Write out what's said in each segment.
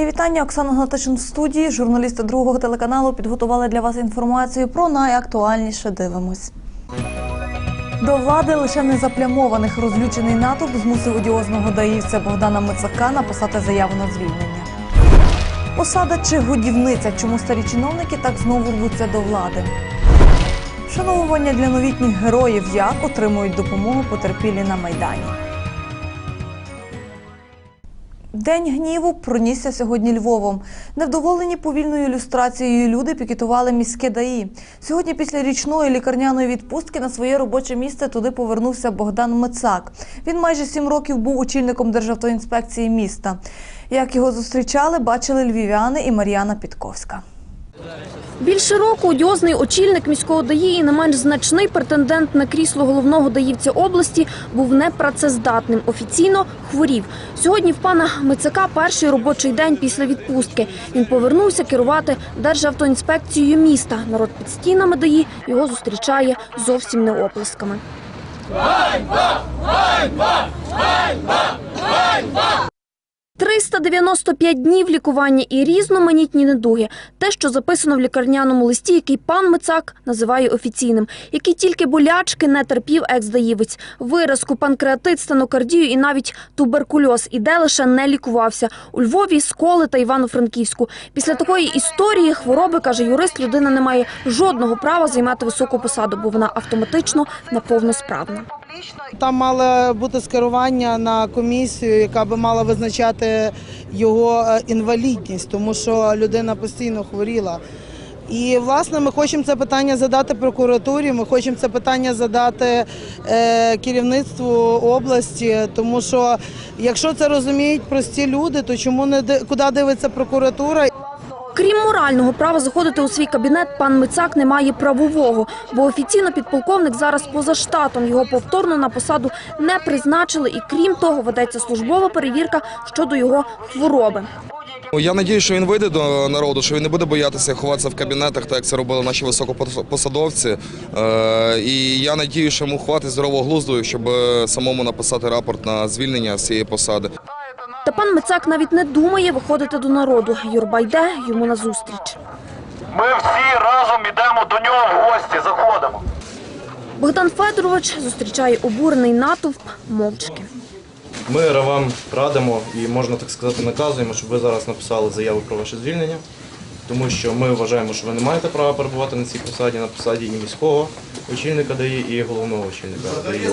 Мої вітання, Оксана Гнатишин в студії. Журналісти другого телеканалу підготували для вас інформацію про найактуальніше. Дивимось. До влади лише незаплямованих розлючений натовп змусив одіозного даївця Богдана Мицака написати заяву на звільнення. Осада чи годівниця, чому старі чиновники так знову рвуться до влади. Вшановування для новітніх героїв, як отримують допомогу потерпілі на майдані. День гніву пронісся сьогодні Львовом. Невдоволені повільною ілюстрацією люди пікетували міське ДАІ. Сьогодні після річної лікарняної відпустки на своє робоче місце туди повернувся Богдан Мицак. Він майже сім років був очільником Державтоінспекції міста. Як його зустрічали, бачили львів'яни і Мар'яна Підковська. Більше року одіозний очільник міського ДАІ і не менш значний претендент на крісло головного даївця області був непрацездатним. Офіційно хворів. Сьогодні в пана Мицака перший робочий день після відпустки. Він повернувся керувати Державтоінспекцією міста. Народ під стінами ДАІ його зустрічає зовсім не оплесками. 395 днів лікування і різноманітні недуги. Те, що записано в лікарняному листі, який пан Мицак називає офіційним, які тільки болячки не терпів екс-даївець. Виразку, панкреатит, стенокардію і навіть туберкульоз. І де лише не лікувався. У Львові, Сколи та Івано-Франківську. Після такої історії хвороби, каже юрист, людина не має жодного права займати високу посаду, бо вона автоматично неповносправна. Там мало бути скерування на комісію, яка би мала визначати його е, інвалідність, тому що людина постійно хворіла. І власне ми хочемо це питання задати прокуратурі. Ми хочемо це питання задати е, керівництву області, тому що якщо це розуміють прості люди, то чому не куди дивиться прокуратура? Крім морального права заходити у свій кабінет, пан Мицак не має правового, бо офіційно підполковник зараз поза штатом. Його повторно на посаду не призначили, і крім того, ведеться службова перевірка щодо його хвороби. Ну, Я надію, що він вийде до народу, що він не буде боятися ховатися в кабінетах, так як це робили наші високопосадовці. Е, І я надію, що йому хватить здорового глузду, щоб самому написати рапорт на звільнення з цієї посади. Та пан Мицак навіть не думає виходити до народу. Юрба йде йому назустріч. Ми всі разом йдемо до нього в гості, заходимо. Богдан Федорович зустрічає обурений натовп мовчки. Ми вам радимо і можна так сказати наказуємо, щоб ви зараз написали заяву про ваше звільнення, тому що ми вважаємо, що ви не маєте права перебувати на цій посаді, на посаді і міського очільника ДАІ, і головного очільника ДАІ.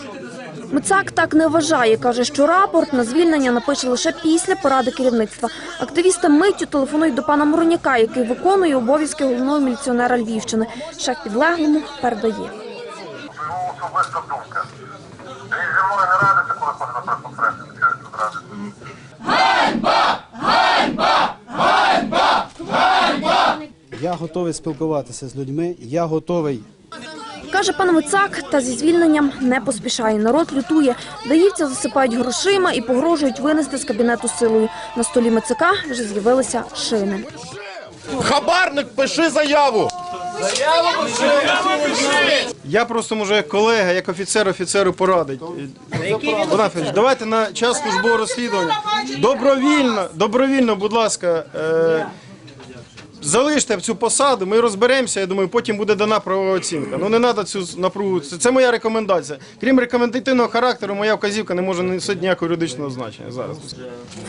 Мицак так не вважає. Каже, що рапорт на звільнення напише лише після поради керівництва. Активісти миттю телефонують до пана Мороняка, який виконує обов'язки головного міліціонера Львівщини. Шеф підлеглому передає. Особиста думка. Він зі мною не радиться, коли ходить на прес-конференцію. Що він тут радиться? Я готовий спілкуватися з людьми. Я готовий Каже пан Мицак, та зі звільненням не поспішає. Народ лютує. Даївця засипають грошима і погрожують винести з кабінету силою. На столі Мицака вже з'явилися шини. Хабарник, пиши заяву. Я просто може як колега, як офіцер офіцеру порадить. Федорович, давайте на час службового розслідування. Добровільно, добровільно, будь ласка, е, залиште цю посаду, ми розберемося. Я думаю, потім буде дана правова оцінка. Ну не треба цю напругу. Це, це моя рекомендація. Крім рекомендативного характеру, моя вказівка не може носити ніякого юридичного значення зараз.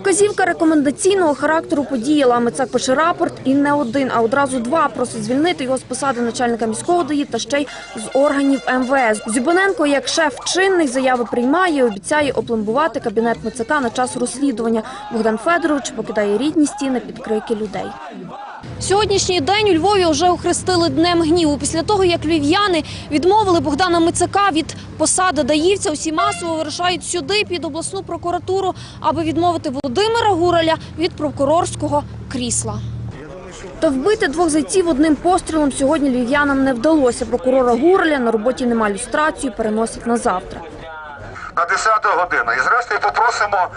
Вказівка рекомендаційного характеру подіяла. Мицак пише рапорт і не один, а одразу два. Просить звільнити його з посади начальника міського ДАІ та ще й з органів МВС. Зюбаненко, як шеф чинний, заяви приймає обіцяє опломбувати кабінет Мицака на час розслідування. Богдан Федорович покидає рідні стіни під крики людей. Сьогоднішній день у Львові вже охрестили днем гніву. Після того, як львів'яни відмовили Богдана Мицака від посади даївця, усі масово вирушають сюди під обласну прокуратуру, аби відмовити Володимира Гураля від прокурорського крісла. Та вбити двох зайців одним пострілом сьогодні львів'янам не вдалося. Прокурора Гураля на роботі нема люстрацію, переносять на завтра. На 10 годину. І зрештою попросимо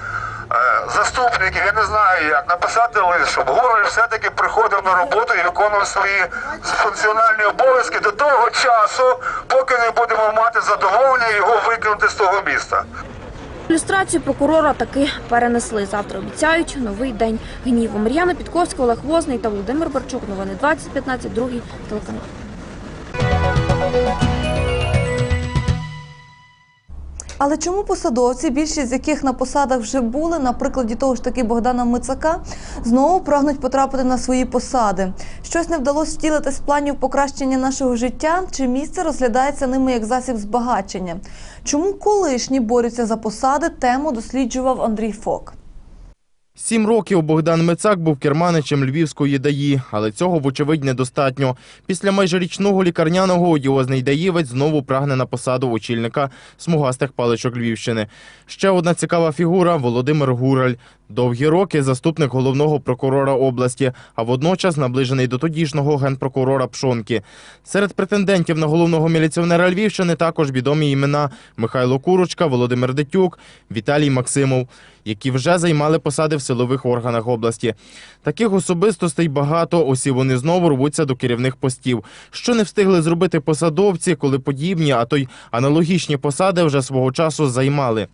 заступників, я не знаю як, написати лист, щоб Гоголь все-таки приходив на роботу і виконував свої функціональні обов'язки до того часу, поки не будемо мати задоволення його викинути з того міста. Ілюстрацію прокурора таки перенесли. Завтра обіцяють новий день гніву. Мар'яна Підковська, Олег Возний та Володимир Барчук. Новини 2015, другий телеканал. Але чому посадовці, більшість з яких на посадах вже були, на прикладі того ж таки Богдана Мицака, знову прагнуть потрапити на свої посади? Щось не вдалося втілити з планів покращення нашого життя, чи місце розглядається ними як засіб збагачення? Чому колишні борються за посади? Тему досліджував Андрій Фок. Сім років Богдан Мицак був керманичем львівської ДАІ, але цього, вочевидь, недостатньо. Після майже річного лікарняного одіозний даївець знову прагне на посаду очільника смугастих паличок Львівщини. Ще одна цікава фігура – Володимир Гураль. Довгі роки заступник головного прокурора області, а водночас наближений до тодішнього генпрокурора Пшонки. Серед претендентів на головного міліціонера Львівщини також відомі імена Михайло Курочка, Володимир Дитюк, Віталій Максимов, які вже займали посади в силових органах області. Таких особистостей багато, усі вони знову рвуться до керівних постів. Що не встигли зробити посадовці, коли подібні, а то й аналогічні посади вже свого часу займали.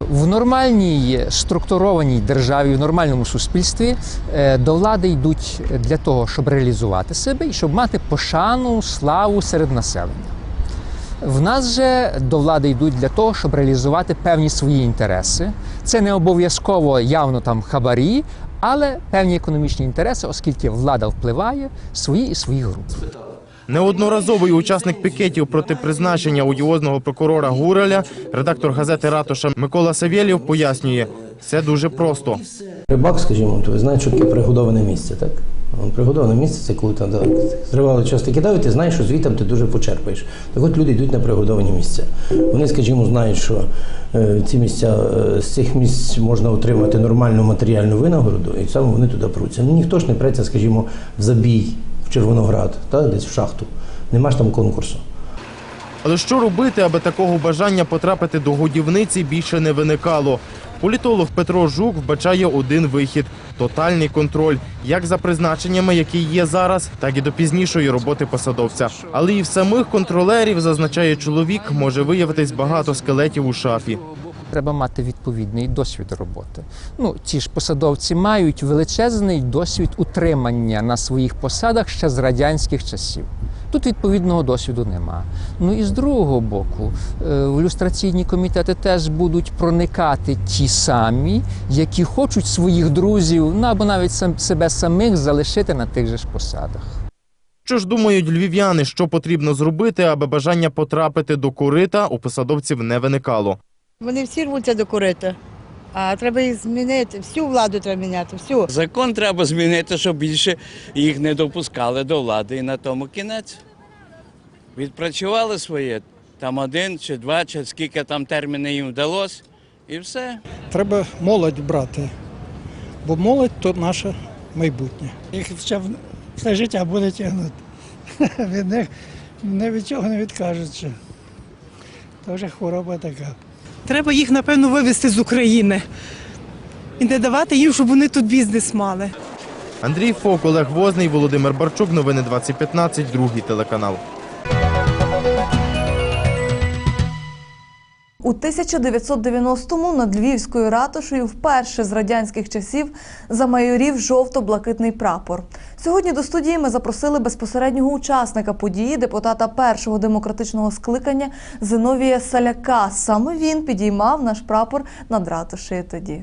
В нормальній структурованій державі, в нормальному суспільстві е, до влади йдуть для того, щоб реалізувати себе і щоб мати пошану, славу серед населення. В нас же до влади йдуть для того, щоб реалізувати певні свої інтереси. Це не обов'язково явно там хабарі, але певні економічні інтереси, оскільки влада впливає свої і своїх груп. Неодноразовий учасник пікетів проти призначення одіозного прокурора Гураля, редактор газети Ратуша Микола Савєлєв пояснює, все дуже просто. Рибак, скажімо, то ви знаєте, що таке пригодоване місце, так? Пригодоване місце це коли там да, зривали часто кидають, ти знаєш, що звітом ти дуже почерпаєш. Так от люди йдуть на пригодовані місця. Вони, скажімо, знають, що е, ці місця е, з цих місць можна отримати нормальну матеріальну винагороду, і саме вони туди пруться. Ну ніхто ж не преться, скажімо, в забій в Червоноград, так, десь в шахту. Нема ж там конкурсу. Але що робити, аби такого бажання потрапити до годівниці більше не виникало? Політолог Петро Жук вбачає один вихід тотальний контроль, як за призначеннями, які є зараз, так і до пізнішої роботи посадовця. Але і в самих контролерів, зазначає чоловік, може виявитись багато скелетів у шафі. Треба мати відповідний досвід роботи. Ну, ті ж посадовці мають величезний досвід утримання на своїх посадах ще з радянських часів. Тут відповідного досвіду нема. Ну і з другого боку, е, в ілюстраційні комітети теж будуть проникати ті самі, які хочуть своїх друзів, ну або навіть сам себе самих залишити на тих же ж посадах. Що ж думають львів'яни, що потрібно зробити, аби бажання потрапити до корита у посадовців не виникало? Вони всі рвуться до корита. А треба їх змінити. Всю владу треба міняти. Всю. Закон треба змінити, щоб більше їх не допускали до влади і на тому кінець. Відпрацювали своє, там один чи два, чи скільки там термінів їм вдалося, і все. Треба молодь брати, бо молодь то наше майбутнє. Їх ще все життя буде тягнути. Від них не від чого не відкажуться. Це вже хвороба така. Треба їх, напевно, вивезти з України і не давати їм, щоб вони тут бізнес мали. Андрій Фок, Олег Возний, Володимир Барчук. Новини 2015, другий телеканал. У 1990-му над Львівською ратушею вперше з радянських часів замайорів жовто-блакитний прапор. Сьогодні до студії ми запросили безпосереднього учасника події, депутата першого демократичного скликання Зиновія Саляка. Саме він підіймав наш прапор над ратушею тоді.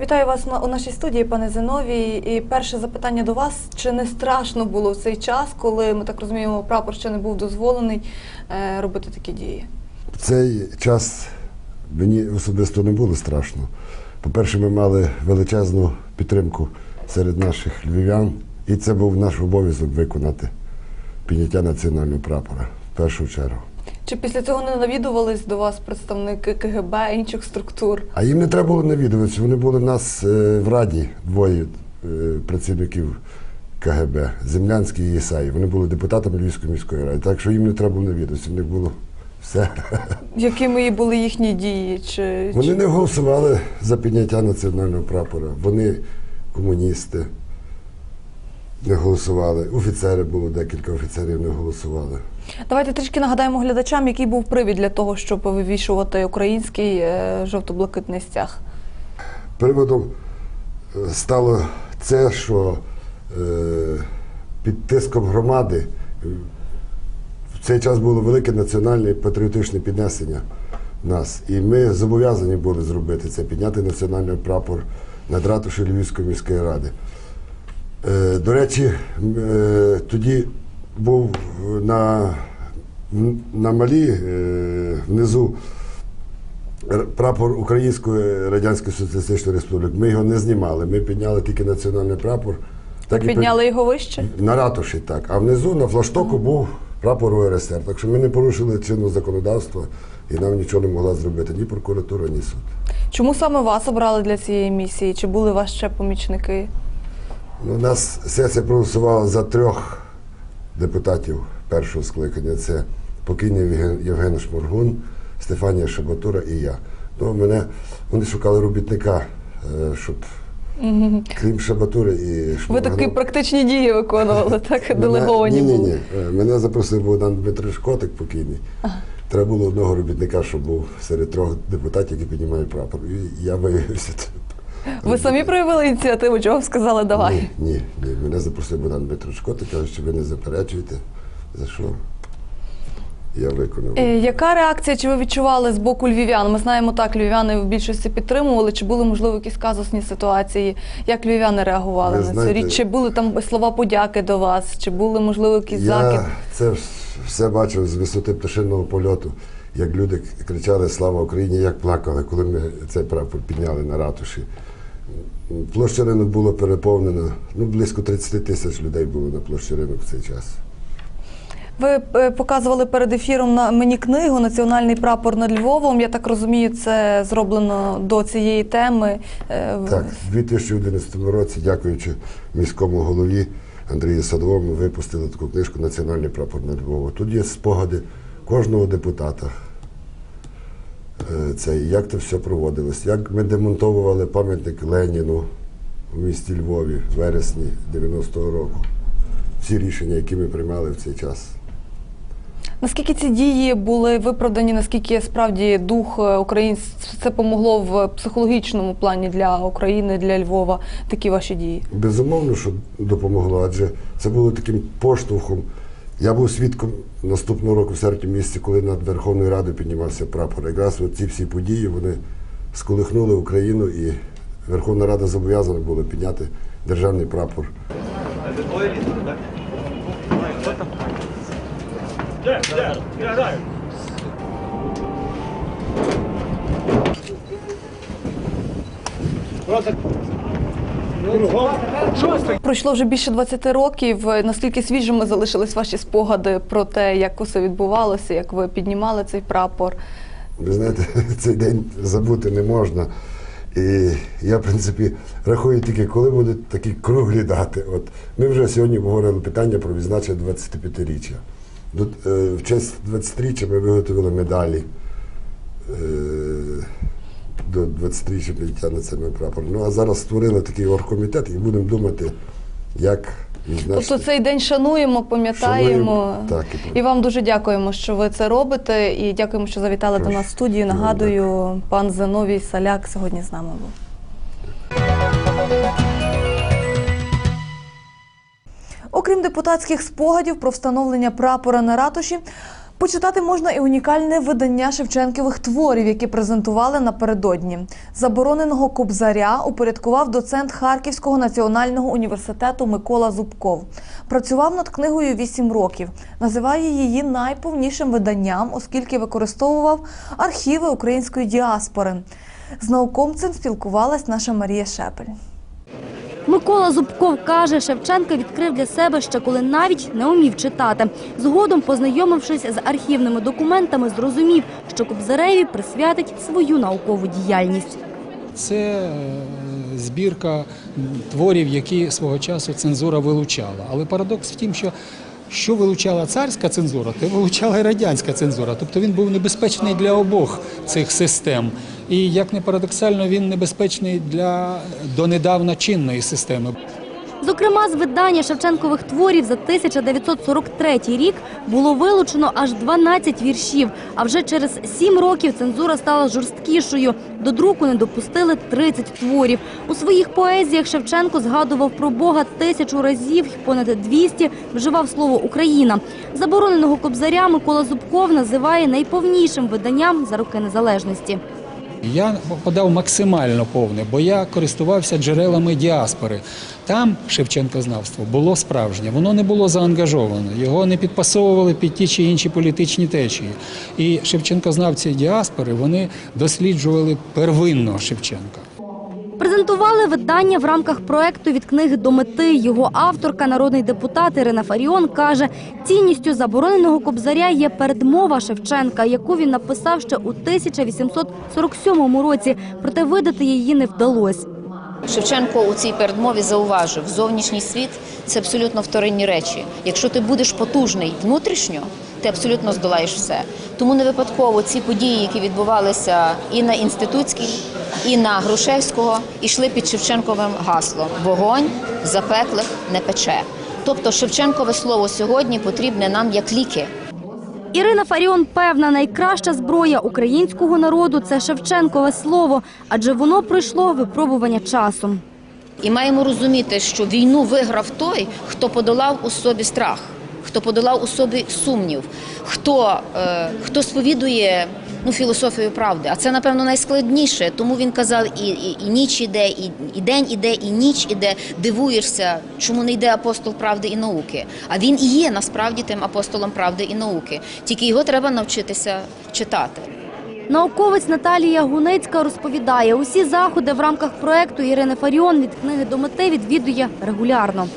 Вітаю вас на- у нашій студії, пане Зиновій. І перше запитання до вас: чи не страшно було в цей час, коли ми так розуміємо, прапор ще не був дозволений е, робити такі дії? В цей час мені особисто не було страшно. По-перше, ми мали величезну підтримку серед наших львів'ян, і це був наш обов'язок виконати підняття національного прапора в першу чергу. Чи після цього не навідувались до вас представники КГБ інших структур? А їм не треба було навідуватися. Вони були в нас е, в раді двоє е, працівників КГБ, Землянський і Ісаї. Вони були депутатами Львівської міської ради. Так що їм не треба було навідуватися. В них було все. Якими були їхні дії? Чи, Вони чи... не голосували за підняття національного прапора. Вони комуністи. не голосували. Офіцери було, декілька офіцерів не голосували. Давайте трішки нагадаємо глядачам, який був привід для того, щоб вивішувати український е, жовто-блакитний стяг. Приводом е, стало це, що е, під тиском громади в цей час було велике національне і патріотичне піднесення нас. І ми зобов'язані були зробити це, підняти національний прапор над ратушею Львівської міської ради. До речі, тоді був на, на малі е, внизу прапор Української Радянської Соціалістичної Республіки. Ми його не знімали, ми підняли тільки національний прапор. Так і Підняли його вище? на ратуші, так. А внизу на флаштоку був прапор УРСР. Так що ми не порушили чинного законодавства і нам нічого не могла зробити ні прокуратура, ні суд. Чому саме вас обрали для цієї місії? Чи були у вас ще помічники? Ну, нас сесія проголосувала за трьох депутатів першого скликання. Це покійний Євген- Шморгун, Стефанія Шабатура і я. Ну, мене, вони шукали робітника, е, щоб крім Шабатури і Ви такі практичні дії виконували, так делеговані ні, ні, ні. Е, Мене запросив Богдан Дмитрович Котик покійний. Треба було одного робітника, щоб був серед трьох депутатів, які піднімають прапор. І я виявився. Ви самі проявили ініціативу, чого б сказали давай? Ні, ні, ні. Мене запросив Богдан Дмитрович Котик, каже, що ви не заперечуєте. За що? Я виконав. Е, Яка реакція? Чи ви відчували з боку львів'ян? Ми знаємо так, львів'яни в більшості підтримували. Чи були можливо якісь казусні ситуації? Як львів'яни реагували Ви на цю знаєте- річ? Чи були там слова подяки до вас? Чи були можливо якісь закид? Я це вс- все бачив з висоти пташиного польоту, як люди кричали Слава Україні, як плакали, коли ми цей прапор підняли на ратуші. Площа ринок було переповнена. Ну, близько 30 тисяч людей було на площі ринок в цей час. Ви е, показували перед ефіром на мені книгу Національний прапор над Львовом. Я так розумію, це зроблено до цієї теми. Е, Так, в 2011 році, дякуючи міському голові Андрію Садовому, випустили таку книжку Національний прапор над Львовом. Тут є спогади кожного депутата. Е, Це як це все проводилось, як ми демонтовували пам'ятник Леніну у місті Львові в вересні 90-го року. Всі рішення, які ми приймали в цей час. Наскільки ці дії були виправдані? Наскільки справді дух е, українців це помогло в психологічному плані для України, для Львова? Такі ваші дії? Безумовно, що допомогло, адже це було таким поштовхом. Я був свідком наступного року, в серпні місяці, коли над Верховною Радою піднімався прапор. Якраз ці всі події вони сколихнули Україну, і Верховна Рада зобов'язана була підняти державний прапор. Пройшло вже більше 20 років. Наскільки свіжими залишились ваші спогади про те, як усе відбувалося, як ви піднімали цей прапор? Ви знаєте, цей день забути не можна. І я, в принципі, рахую тільки, коли будуть такі круглі дати. От ми вже сьогодні говорили питання про відзначення 25-річчя. Е, В честь 20-річчя ми виготовили медалі е, до 20-річчя підняття національного прапору. Ну а зараз створили такий оргкомітет і будемо думати, як відзначити. Тобто цей день шануємо, пам'ятаємо. Шануємо, так, і і вам дуже дякуємо, що ви це робите. І дякуємо, що завітали до нас в студію. Нагадую, пан Зиновій Саляк сьогодні з нами був. Окрім депутатських спогадів про встановлення прапора на ратуші, почитати можна і унікальне видання Шевченківих творів, які презентували напередодні. Забороненого кобзаря упорядкував доцент Харківського національного університету Микола Зубков. Працював над книгою 8 років. Називає її найповнішим виданням, оскільки використовував архіви української діаспори. З науковцем спілкувалась наша Марія Шепель. Микола Зубков каже, Шевченка відкрив для себе ще коли навіть не умів читати. Згодом, познайомившись з архівними документами, зрозумів, що Кобзареві присвятить свою наукову діяльність. Це е, збірка творів, які свого часу цензура вилучала. Але парадокс в тім, що що вилучала царська цензура, то вилучала і радянська цензура. Тобто він був небезпечний для обох цих систем. І як не парадоксально, він небезпечний для донедавна чинної системи. Зокрема, з видання Шевченкових творів за 1943 рік було вилучено аж 12 віршів. А вже через 7 років цензура стала жорсткішою. До друку не допустили 30 творів. У своїх поезіях Шевченко згадував про Бога тисячу разів, і понад 200 вживав слово Україна. Забороненого кобзаря Микола Зубков називає найповнішим виданням за роки незалежності. Я подав максимально повне, бо я користувався джерелами діаспори. Там Шевченкознавство було справжнє, воно не було заангажоване, його не підпасовували під ті чи інші політичні течії. І Шевченкознавці діаспори вони досліджували первинного Шевченка. Презентували видання в рамках проекту від книги до мети. Його авторка, народний депутат Ірина Фаріон, каже, цінністю забороненого кобзаря є передмова Шевченка, яку він написав ще у 1847 році. Проте видати її не вдалося. Шевченко у цій передмові зауважив, зовнішній світ це абсолютно вторинні речі. Якщо ти будеш потужний внутрішньо, ти абсолютно здолаєш все. Тому не випадково ці події, які відбувалися і на інститутській, і на Грушевського, йшли під Шевченковим гаслом Вогонь запеклих не пече. Тобто Шевченкове слово сьогодні потрібне нам як ліки. Ірина Фаріон певна, найкраща зброя українського народу це Шевченкове слово, адже воно пройшло випробування часом. І маємо розуміти, що війну виграв той, хто подолав у собі страх, хто подолав у собі сумнів, хто, е, хто сповідує ну, філософію правди. А це, напевно, найскладніше. Тому він казав, і, і, і ніч іде, і, і день іде, і ніч іде. Дивуєшся, чому не йде апостол правди і науки. А він і є насправді тим апостолом правди і науки. Тільки його треба навчитися читати. Науковець Наталія Гуницька розповідає, усі заходи в рамках проекту Ірини Фаріон від книги до мети відвідує регулярно.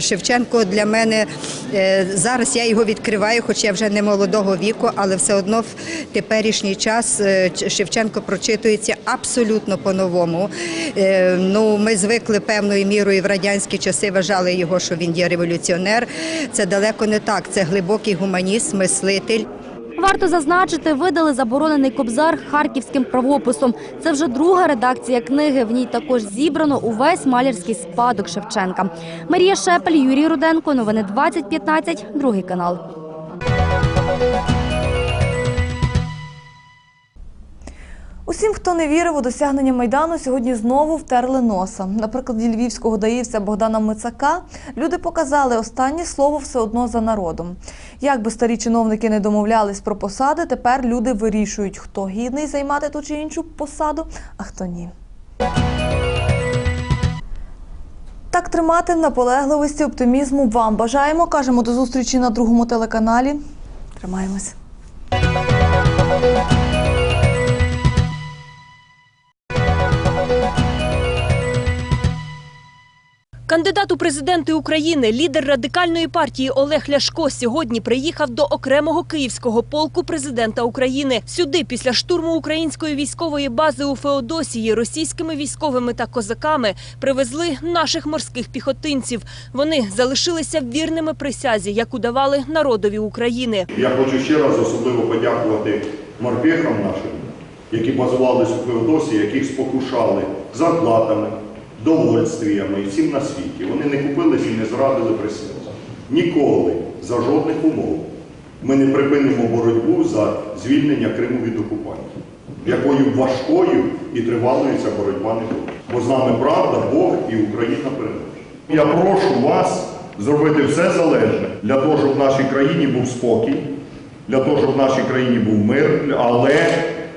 Шевченко для мене е, зараз я його відкриваю, хоч я вже не молодого віку, але все одно в теперішній час е, Шевченко прочитується абсолютно по-новому. Е, Ну, ми звикли певною мірою в радянські часи вважали його, що він є революціонер. Це далеко не так. Це глибокий гуманіст, мислитель. Варто зазначити, видали заборонений кобзар харківським правописом. Це вже друга редакція книги. В ній також зібрано увесь малярський спадок Шевченка. Марія Шепель, Юрій Руденко. Новини 2015, другий канал. Усім, хто не вірив у досягнення майдану, сьогодні знову втерли носа. На прикладі львівського даївця Богдана Мицака люди показали останнє слово все одно за народом. Як би старі чиновники не домовлялись про посади, тепер люди вирішують, хто гідний займати ту чи іншу посаду, а хто ні. Так тримати наполегливості, оптимізму вам бажаємо. Кажемо до зустрічі на другому телеканалі. Тримаємось. Кандидат у президенти України, лідер радикальної партії Олег Ляшко сьогодні приїхав до окремого київського полку президента України. Сюди, після штурму української військової бази у Феодосії, російськими військовими та козаками привезли наших морських піхотинців. Вони залишилися вірними присязі, яку давали народові України. Я хочу ще раз особливо подякувати морпехам нашим, які базувалися у Феодосії, яких спокушали зарплатами, довольствіями і всім на світі. Вони не купились і не зрадили присягу. Ніколи, за жодних умов, ми не припинимо боротьбу за звільнення Криму від окупантів. Якою важкою і тривалою ця боротьба не була. Бо з нами правда, Бог і Україна переможе. Я прошу вас зробити все залежне для того, щоб в нашій країні був спокій, для того, щоб в нашій країні був мир, але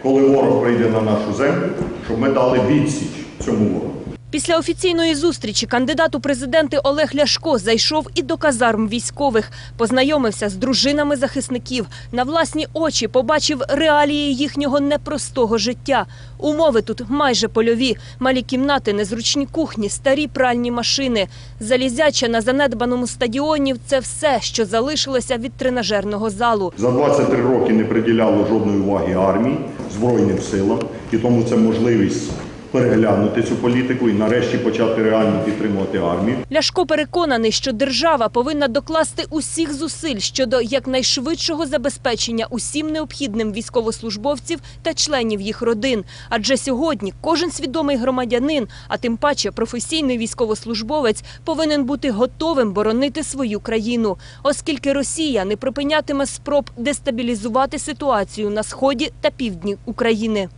коли ворог прийде на нашу землю, щоб ми дали відсіч цьому ворогу. Після офіційної зустрічі кандидат у президенти Олег Ляшко зайшов і до казарм військових, познайомився з дружинами захисників, на власні очі побачив реалії їхнього непростого життя. Умови тут майже польові, малі кімнати, незручні кухні, старі пральні машини. Залізяча на занедбаному стадіоні – це все, що залишилося від тренажерного залу. За 23 роки не приділяло жодної уваги армії, Збройним силам, і тому це можливість переглянути цю політику і нарешті почати реально підтримувати армію. Ляшко переконаний, що держава повинна докласти усіх зусиль щодо якнайшвидшого забезпечення усім необхідним військовослужбовців та членів їх родин. Адже сьогодні кожен свідомий громадянин, а тим паче професійний військовослужбовець, повинен бути готовим боронити свою країну, оскільки Росія не припинятиме спроб дестабілізувати ситуацію на сході та півдні України.